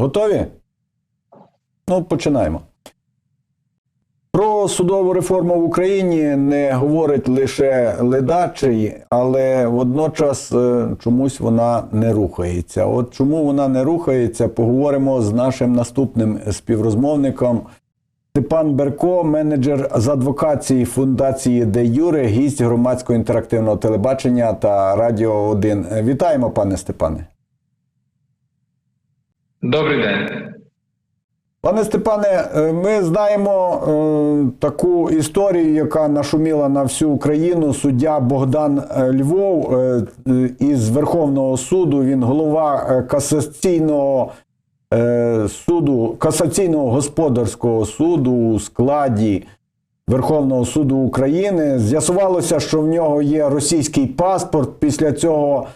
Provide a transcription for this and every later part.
Готові? Ну, починаємо. Про судову реформу в Україні не говорить лише ледачий, але водночас е, чомусь вона не рухається. От чому вона не рухається, поговоримо з нашим наступним співрозмовником. Степан Берко, менеджер з адвокації фундації Де Юре, гість громадського інтерактивного телебачення та Радіо 1. Вітаємо, пане Степане. Добрий день. Пане Степане, е, ми знаємо е, таку історію, яка нашуміла на всю Україну. Суддя Богдан е, Львов е, е, із Верховного суду. Він голова касаційного е, суду, касаційного господарського суду у складі Верховного суду України. З'ясувалося, що в нього є російський паспорт. Після цього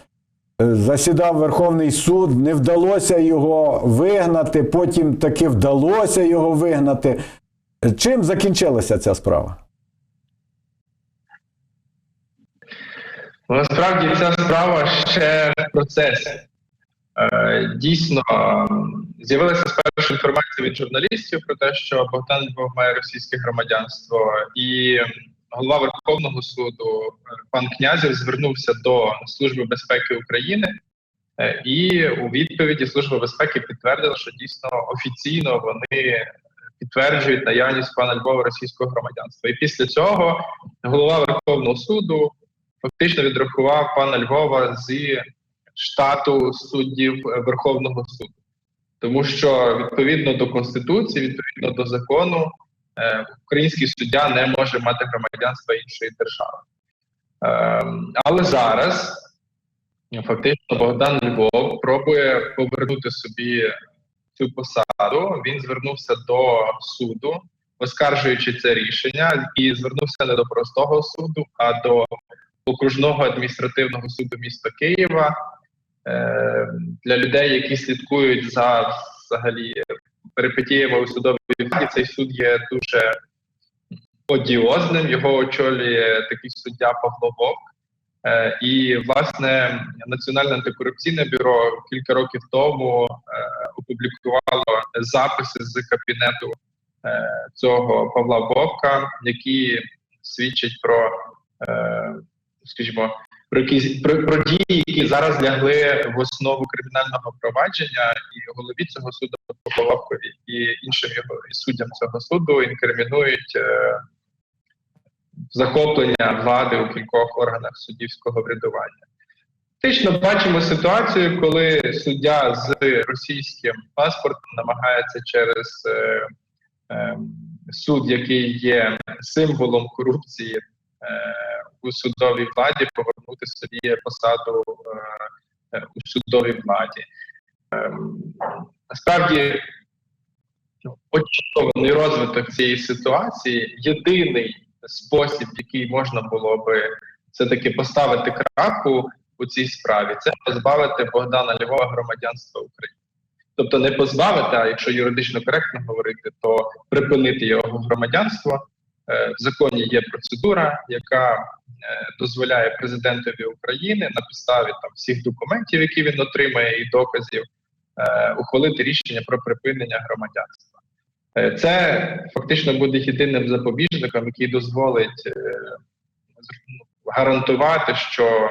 Засідав Верховний суд, не вдалося його вигнати, потім таки вдалося його вигнати. Е, Чим закінчилася ця справа? Насправді ця справа ще в процесі. Е, Дійсно, з'явилася спершу інформація від журналістів про те, що Богдан Львов має російське громадянство, і голова Верховного суду е, пан Князів звернувся до Служби безпеки України, е, і у відповіді Служба безпеки підтвердила, що дійсно офіційно вони підтверджують наявність пана Львова російського громадянства. І після цього голова Верховного суду фактично відрахував пана Львова з штату суддів Верховного суду, тому що відповідно до конституції, відповідно до закону, е, український суддя не може мати громадянства іншої держави. Ем, Але зараз ну, фактично Богдан Львов пробує повернути собі цю посаду. Він звернувся до суду, оскаржуючи це рішення, і звернувся не до простого суду, а до окружного адміністративного суду міста Києва. Е, Для людей, які слідкують за взагалі перипетіями у судовій владі, цей суд є дуже одіозним. Його очолює такий суддя Павло Вовк. Е, І, власне, Національне антикорупційне бюро кілька років тому е, опублікувало записи з кабінету е, цього Павла Вовка, які свідчать про, скажімо, про про, про дії, які зараз лягли в основу кримінального провадження, і голові цього суду Павлу і іншим його і суддям цього суду інкримінують. Е, захоплення влади у кількох органах суддівського врядування. Фактично бачимо ситуацію, коли суддя з російським паспортом намагається через е, е, суд, який є символом корупції е, у судовій владі, повернути собі посаду е, е, у судовій владі. Е, насправді очікуваний розвиток цієї ситуації єдиний спосіб, який можна було би все-таки поставити крапку у цій справі, це позбавити Богдана Львова громадянства України. Тобто не позбавити, а якщо юридично коректно говорити, то припинити його громадянство. Е, В законі є процедура, яка е, дозволяє президентові України на підставі там всіх документів, які він отримає, і доказів, е, ухвалити рішення про припинення громадянства. Це фактично буде єдиним запобіжником, який дозволить гарантувати, що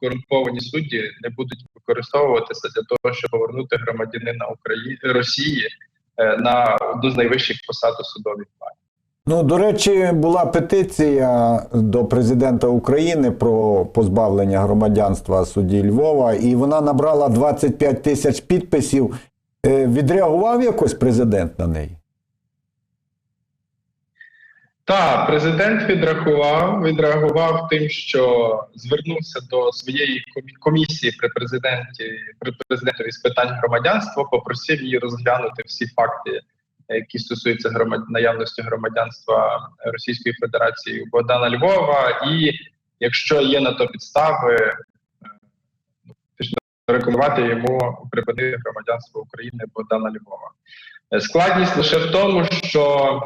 корумповані судді не будуть використовуватися для того, щоб повернути громадянина України Росії на одну з найвищих посад у судовій владі. Ну, до речі, була петиція до президента України про позбавлення громадянства судді Львова, і вона набрала 25 тисяч підписів. Е, Відреагував якось президент на неї? Так, президент відрахував, відреагував тим, що звернувся до своєї комісії при президенті при президентові з питань громадянства, попросив її розглянути всі факти, які стосуються громад... наявності громадянства Російської Федерації Богдана Львова, і якщо є на то підстави, е, ну, рекомендувати йому припинити громадянство України Богдана Львова. Е, Складність лише в тому, що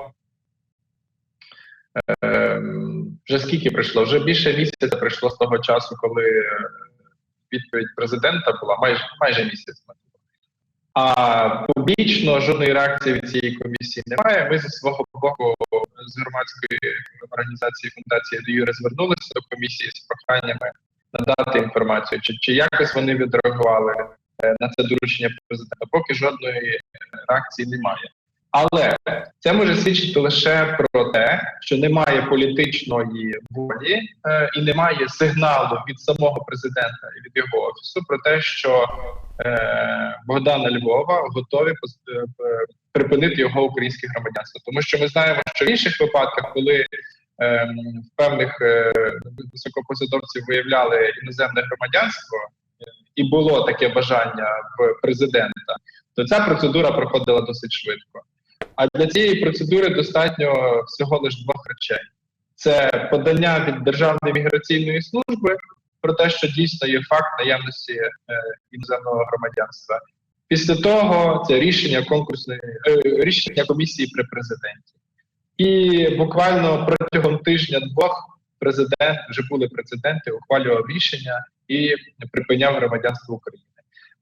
Ем, вже скільки пройшло? Вже більше місяця пройшло з того часу, коли е, відповідь президента була майже майже місяць. А публічно жодної реакції від цієї комісії немає. Ми зі свого боку з громадської організації фундації до Юри звернулися до комісії з проханнями надати інформацію, чи, чи якось вони відреагували е, на це доручення президента. Поки жодної е, реакції немає. Але це може свідчити лише про те, що немає політичної волі е, і немає сигналу від самого президента і від його офісу про те, що е, Богдана Львова готові е, е, припинити його українське громадянство. Тому що ми знаємо, що в інших випадках, коли е, в певних е, високопосадовців виявляли іноземне громадянство, е, і було таке бажання в президента, то ця процедура проходила досить швидко. А для цієї процедури достатньо всього лише двох речей: це подання від Державної міграційної служби про те, що дійсно є факт наявності е, іноземного громадянства. Після того це рішення конкурсної е, рішення комісії при президенті. І буквально протягом тижня-двох президент вже були прецеденти, ухвалював рішення і припиняв громадянство України.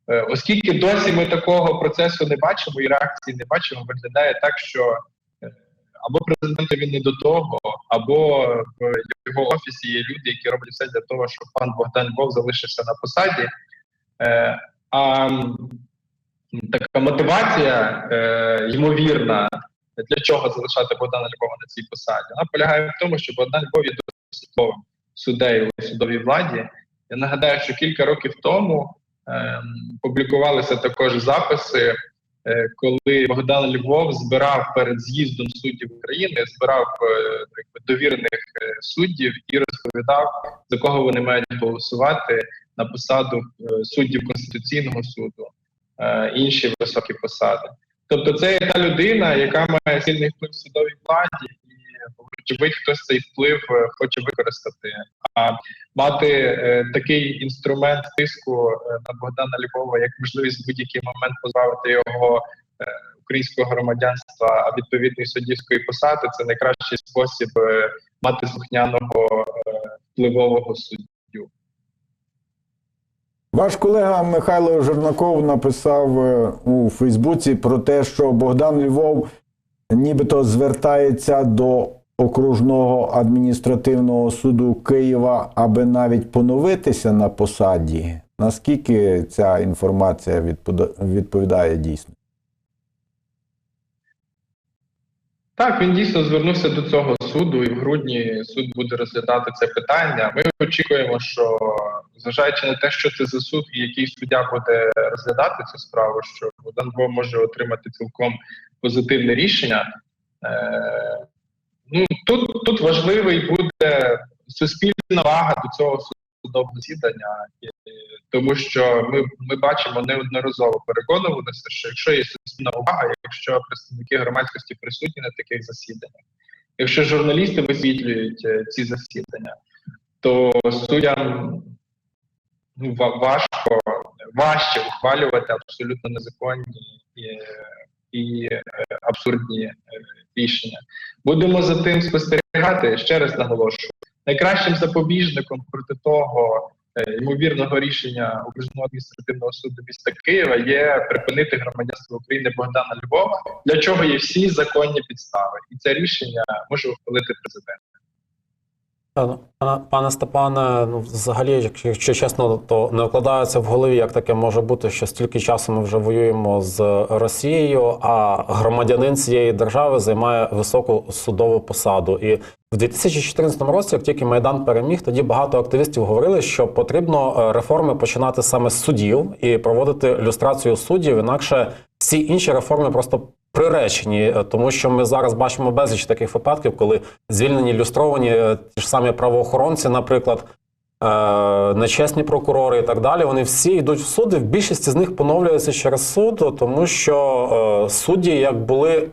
Е, Оскільки досі ми такого процесу не бачимо і реакції не бачимо, виглядає так, що е, або президентові не до того, або в його офісі є люди, які роблять все для того, щоб пан Богдан Львов залишився на посаді. Е, А така мотивація ймовірна, для чого залишати Богдана Львова на цій посаді, вона полягає в тому, що Богдан Львов є досить суддею у судовій владі. Я нагадаю, що кілька років тому публікувалися також записи, е, коли Богдан Львов збирав перед з'їздом суддів України, збирав е, якби, довірених е, суддів і розповідав, за кого вони мають голосувати на посаду е, суддів Конституційного суду, е, інші високі посади. Тобто, це та людина, яка має сильний вплив в судовій владі, і вочевидь хтось цей вплив е, хоче використати. А мати е, такий інструмент тиску е, на Богдана Львова як можливість в будь-який момент позбавити його е, українського громадянства, а відповідної суддівської посади це найкращий спосіб е, мати слухняного е, впливового суддю. Ваш колега Михайло Жернаков написав у Фейсбуці про те, що Богдан Львов нібито звертається до окружного адміністративного суду Києва, аби навіть поновитися на посаді. Наскільки ця інформація відповідає дійсно? Так, він дійсно звернувся до цього суду, і в грудні суд буде розглядати це питання. Ми очікуємо, що зважаючи на те, що це за суд і який суддя буде розглядати цю справу, що Львов може отримати цілком позитивне рішення. Е, ну тут, тут важливий буде суспільна вага до цього судового засідання, тому що ми, ми бачимо неодноразово переконувалися, що якщо є суспільна увага, якщо представники громадськості присутні на таких засіданнях, якщо журналісти висвітлюють е, ці засідання, то суддям ну, важко важче ухвалювати абсолютно незаконні і, і е, абсурдні е, рішення. Будемо за тим спостерігати. Ще раз наголошую. Найкращим запобіжником проти того е, ймовірного рішення окружного адміністративного суду міста Києва є припинити громадянство України Богдана Львова, для чого є всі законні підстави, і це рішення може ухвалити президент. Пане- Пане Степане, ну взагалі, якщо, чесно, то не вкладається в голові, як таке може бути, що стільки часу ми вже воюємо з Росією, а громадянин цієї держави займає високу судову посаду. І в 2014 році, як тільки Майдан переміг, тоді багато активістів говорили, що потрібно е, реформи починати саме з судів і проводити люстрацію суддів, інакше всі інші реформи просто приречені, е, тому що ми зараз бачимо безліч таких випадків, коли звільнені люстровані е, ті ж самі правоохоронці, наприклад, е, нечесні прокурори і так далі. Вони всі йдуть в суди. В більшості з них поновлюються через суд, тому що судді, як були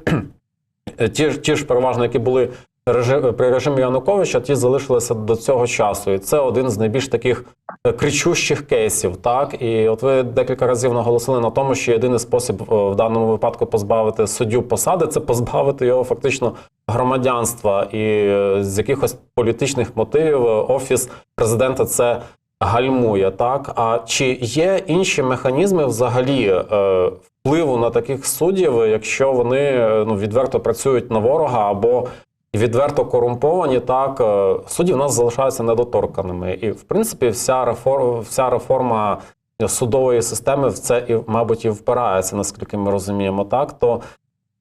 ті, ж- ті ж переважно, які були при режимі Януковича, ті залишилися до цього часу. І це один з найбільш таких е, кричущих кейсів. Так, і от ви декілька разів наголосили на тому, що єдиний спосіб е, в даному випадку позбавити суддю посади це позбавити його фактично громадянства. І е, з якихось політичних мотивів е, офіс президента це гальмує. Так, а чи є інші механізми взагалі е, впливу на таких суддів, якщо вони е, ну, відверто працюють на ворога або відверто корумповані, так е, судді в нас залишаються недоторканими. І в принципі, вся реформа, вся реформа судової системи в це і, мабуть, і впирається, наскільки ми розуміємо, так то.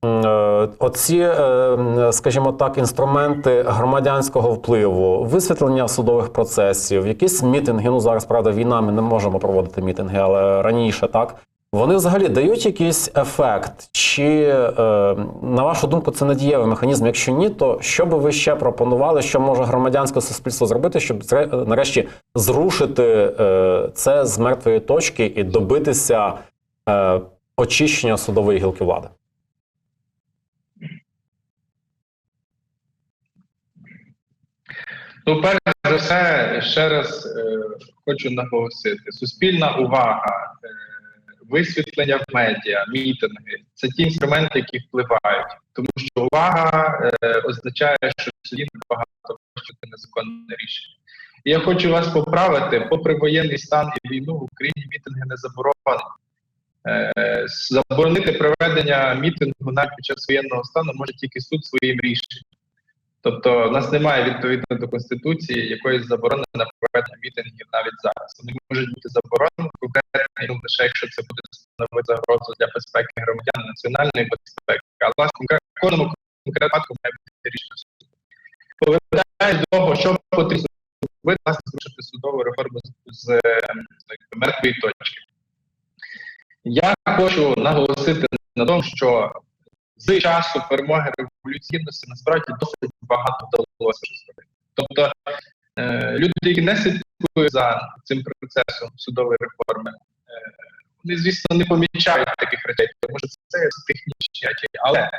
е, Оці, е, скажімо так, інструменти громадянського впливу, висвітлення судових процесів, якісь мітинги. Ну зараз правда війна, ми не можемо проводити мітинги, але раніше так. Вони взагалі дають якийсь ефект? Чи, е, на вашу думку, це надієвий механізм? Якщо ні, то що би ви ще пропонували, що може громадянське суспільство зробити, щоб нарешті зрушити е, це з мертвої точки і добитися е, очищення судової гілки влади? Ну, перш за все, ще раз е, хочу наголосити: суспільна увага, е, висвітлення в медіа, мітинги це ті інструменти, які впливають. Тому що увага е, означає, що в суді набагато вирішити незаконне рішення. І я хочу вас поправити, попри воєнний стан і війну в Україні мітинги не заборонені. Е, заборонити проведення мітингу навіть під час воєнного стану може тільки суд своїм рішенням. Тобто, в нас немає відповідно до конституції якоїсь заборони на проведення мітингів навіть зараз. Вони можуть бути заборонені конкретно ну, лише якщо це буде становити загрозу для безпеки громадян національної безпеки, але в кожному конкретному має бути рішення суду. Повертаючись до того, що потрібно зробити, власне, зрушити судову реформу з, е, з мертвої точки. Я хочу наголосити на тому, що з часу перемоги революції гідності насправді досить багато вдалося щось. Тобто е, люди, які не слідкують за цим процесом судової реформи, е, вони, звісно, не помічають таких речей, тому що це технічні речі. Але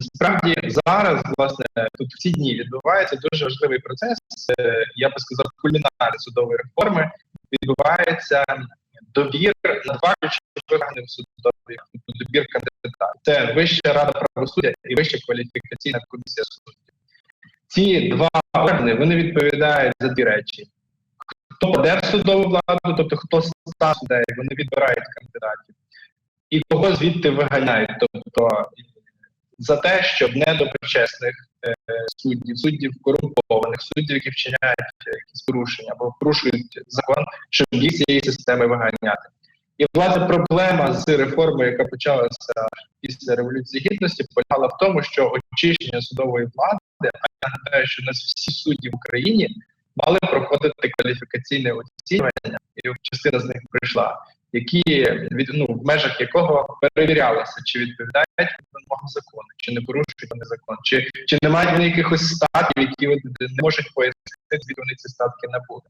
насправді зараз, власне, тут в ці дні відбувається дуже важливий процес. Е, я би сказав, кульмінарної судової реформи відбувається добір на два ключових органів судової добір кандидатів. Це Вища рада правосуддя і Вища кваліфікаційна комісія суддів. Ці два органи вони відповідають за дві речі: хто поде в судову владу, тобто хто став суддею, вони відбирають кандидатів, і кого звідти виганяють, тобто за те, щоб недоброчесних е, суддів, суддів корумпованих, суддів, які вчиняють якісь порушення або порушують закон, щоб їх цієї системи виганяти. І власне проблема з реформою, яка почалася після революції гідності, полягала в тому, що очищення судової влади, а я нагадаю, що у нас всі судді в Україні мали проходити кваліфікаційне оцінювання, і частина з них прийшла, які від ну в межах якого перевірялося, чи відповідають вимогам закону, чи не порушують вони закон, чи чи не мають вони якихось статків, які не можуть пояснити, звідки вони ці статки набули.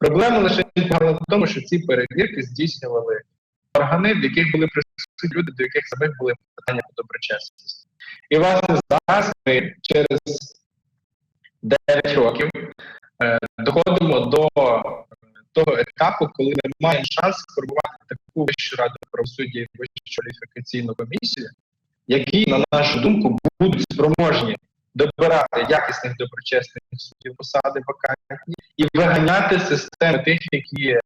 Проблема лише в тому, що ці перевірки здійснювали органи, в яких були присутні люди, до яких самих були питання по доброчесності. І власне зараз ми через 9 років е, доходимо до того етапу, коли ми маємо шанс сформувати таку вищу раду правосуддя і вищу кваліфікаційну комісію, які, на нашу думку, будуть спроможні добирати якісних доброчесних суддів посади вакантні і виганяти системи тих, які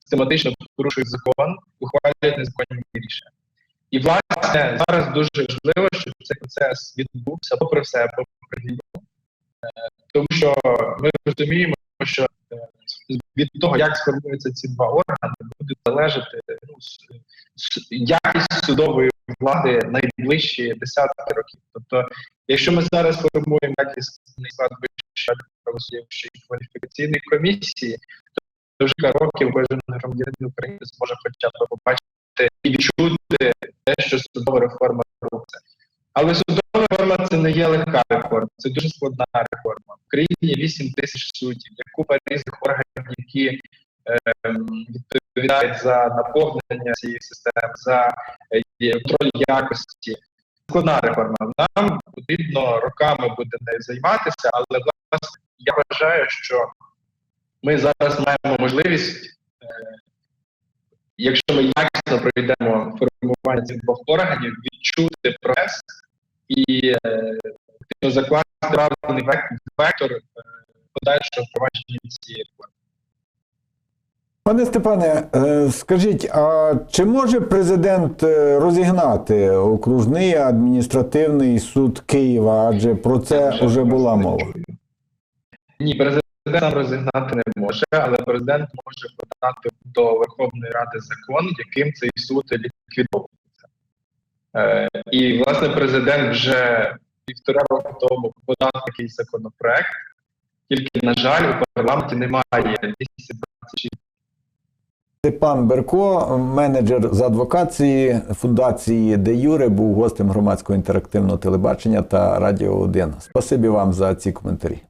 систематично порушують закон, ухвалюють незаконні рішення. І власне зараз дуже важливо, щоб цей процес відбувся попри все, попри війну, Е, тому що ми розуміємо, що від того, як сформуються ці два органи, буде залежати ну, якість судової влади найближчі десятки років. Тобто, якщо ми зараз формуємо якісний склад вищої правосуддя кваліфікаційної комісії, то вже кілька років кожен громадянин України зможе хоча б побачити і відчути те, що судова реформа робиться. Але судова реформа це не є легка реформа, це дуже складна реформа. В країні 8 тисяч суддів, купа різних органів, які ем, відповідають за наповнення цієї системи, за е, контроль якості. Складна реформа. Нам потрібно роками буде нею займатися, але власне я вважаю, що ми зараз маємо можливість, е, якщо ми якісно пройдемо формування цих двох органів, відчути прогрес і е, закласти правильний вектор подальшого впровадження цієї реформи. Пане Степане, е, скажіть, а чи може президент е, розігнати окружний адміністративний суд Києва? Адже про це вже була мова. Ні, президент сам розігнати не може, але президент може подати до Верховної Ради закон, яким цей суд ліквідовується. Е, і, власне, президент вже півтора року тому подав такий законопроект, тільки, на жаль, у парламенті немає 226 Степан Берко, менеджер з адвокації фундації Де Юре, був гостем громадського інтерактивного телебачення та Радіо 1. Спасибі вам за ці коментарі.